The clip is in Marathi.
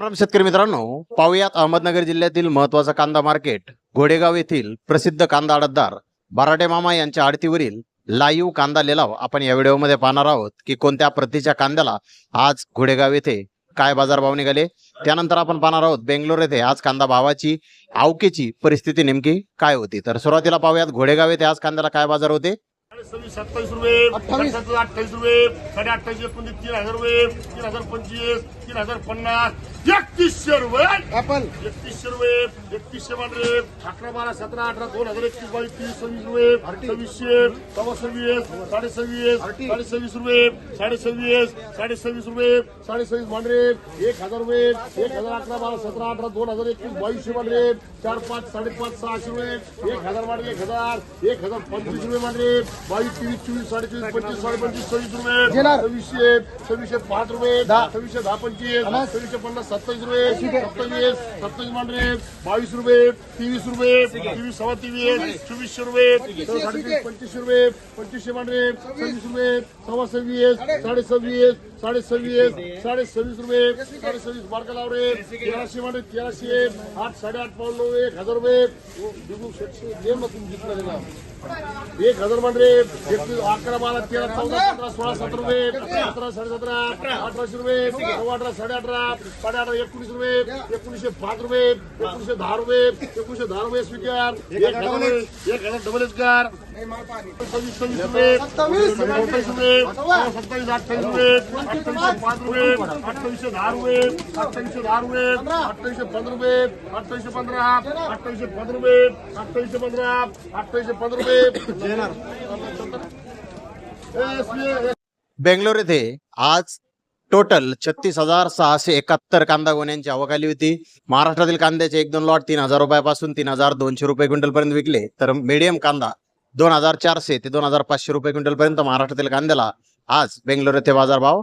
राम शेतकरी मित्रांनो पाहुयात अहमदनगर जिल्ह्यातील महत्वाचं कांदा मार्केट घोडेगाव येथील प्रसिद्ध कांदा आडतदार बराटे मामा यांच्या आडतीवरील लाईव्ह कांदा लिलाव आपण या व्हिडिओमध्ये पाहणार आहोत की कोणत्या प्रतीच्या कांद्याला आज घोडेगाव येथे काय बाजारभाव निघाले. त्यानंतर आपण पाहणार आहोत बेंगलोर येथे आज कांदा भावाची आवकेची परिस्थिती नेमकी काय होती. तर सुरुवातीला पाहूयात घोडेगाव येथे आज कांद्याला काय बाजार होते. सव्वीस सत्तावीस रुपये अठ्ठावीस. अठ्ठावीस रुपये साडे अठ्ठावीस एकोणतीस तीन हजार रुपये तीन हजार पंचवीस तीन हजार पन्नास एकतीसशे रुपये ऍपल एकतीसशे रुपये एकतीसशे मांडरे अकरा बारा सतरा अठरा दोन हजार एकवीस बावीस तीस सव्वीस रुपये सव्वीसशे सव्वा सव्वीस साडे सव्वीस साडे सव्वीस रुपये साडे सव्वीस साडे सव्वीस रुपये साडे सव्वीस मांडरे एक हजार रुपये एक हजार अकरा बारा सतरा अठरा दोन हजार एकवीस बावीसशे मांडरे चार पाच साडेपाच सहाशे रुपये एक हजार मांडरे एक हजार एक हजार पंचवीस रुपये मांडरे बावीस तेवीस चोवीस साडे चोवीस पंचवीस साडे पंचवीस सव्वीस रुपये. सव्वीसशे सव्वीसशे पाच रुपये. सव्वीसशे दहा पंचवीस. सव्वीसशे पन्नास सत्तावीस रुपये सत्तावीस सत्तावीस मांडरे बावीस रुपये तेवीस रुपये तेवीस सव्वा तेवीस चोवीसशे रुपये साडेतीस पंचवीसशे रुपये पंचवीसशे मांडरे सव्वीस रुपये सव्वा सव्वीस साडे सव्वीस साडे सव्वीस साडे सव्वीस रुपये साडे सव्वीस मार्क लाव रे तेराशे मांडरे तेराशे आठ साडेआठ पाऊन नऊ एक हजार रुपये दिगू शेटशे, मग तुम्ही जिंकला त्याला. एक हजार मांडरे एकवीस अकरा बारा तेरा चौदा पंधरा सोळा सतरा रुपये सतरा साडे सतरा अठराशे रुपये सव्वा अठरा साडे अठरा साडे अठरा एकोणीस रुपये एकोणीसशे पाच रुपये एकोणीसशे दहा रुपये एकोणीसशे दहा रुपये स्वीकार एक हजार एक हजार डबल एचकार. सव्वीस सव्वीस रुपये सत्तावीस. सत्तावीस रुपये सत्तावीस अठ्ठावीस रुपये पाच रुपये अठ्ठावीसशे दहा रुपये अठ्ठावीसशे दहा रुपये अठ्ठावीसशे पंधरा रुपये अठ्ठावीसशे पंधरा अठ्ठावीसशे पंधरा रुपये अठ्ठावीसशे पंधरा अठ्ठावीसशे पंधरा रुपये बेंगलोर येथे आज टोटल छत्तीस हजार सहाशे एकाहत्तर कांदा गोण्यांची आवक आली होती. महाराष्ट्रातील कांद्याचे एक दोन लॉट तीन हजार रुपयापासून तीन हजार दोनशे रुपये क्विंटल पर्यंत विकले. तर मीडियम कांदा दोन हजार चारशे ते दोन हजार पाचशे रुपये क्विंटल पर्यंत महाराष्ट्रातील कांद्याला आज बेंगलोर येथे बाजारभाव